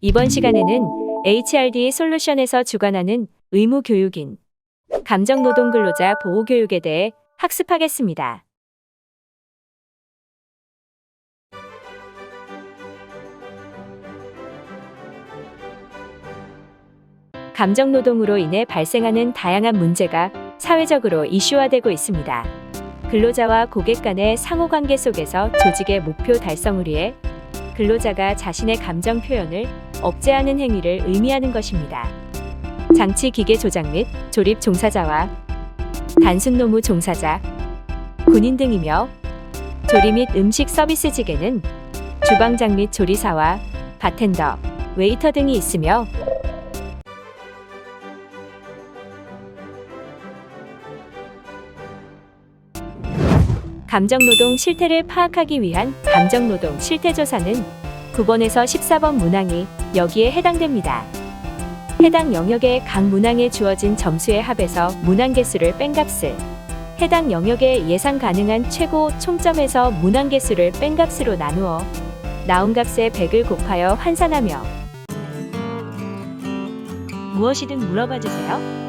이번 시간에는 HRD 솔루션에서 주관하는 의무 교육인 감정노동 근로자 보호 교육에 대해 학습하겠습니다. 감정노동으로 인해 발생하는 다양한 문제가 사회적으로 이슈화되고 있습니다. 근로자와 고객 간의 상호관계 속에서 조직의 목표 달성을 위해 근로자가 자신의 감정 표현을 억제하는 행위를 의미하는 것입니다. 장치 기계 조작 및 조립 종사자와 단순 노무 종사자, 군인 등이며 조리 및 음식 서비스 직에는 주방장 및 조리사와 바텐더, 웨이터 등이 있으며 감정노동 실태를 파악하기 위한 감정노동 실태조사는 9번에서 14번 문항이 여기에 해당됩니다. 해당 영역의 각 문항에 주어진 점수의 합에서 문항 개수를 뺀 값을 해당 영역의 예상 가능한 최고 총점에서 문항 개수를 뺀 값으로 나누어 나온 값의 100을 곱하여 환산하며 무엇이든 물어봐 주세요.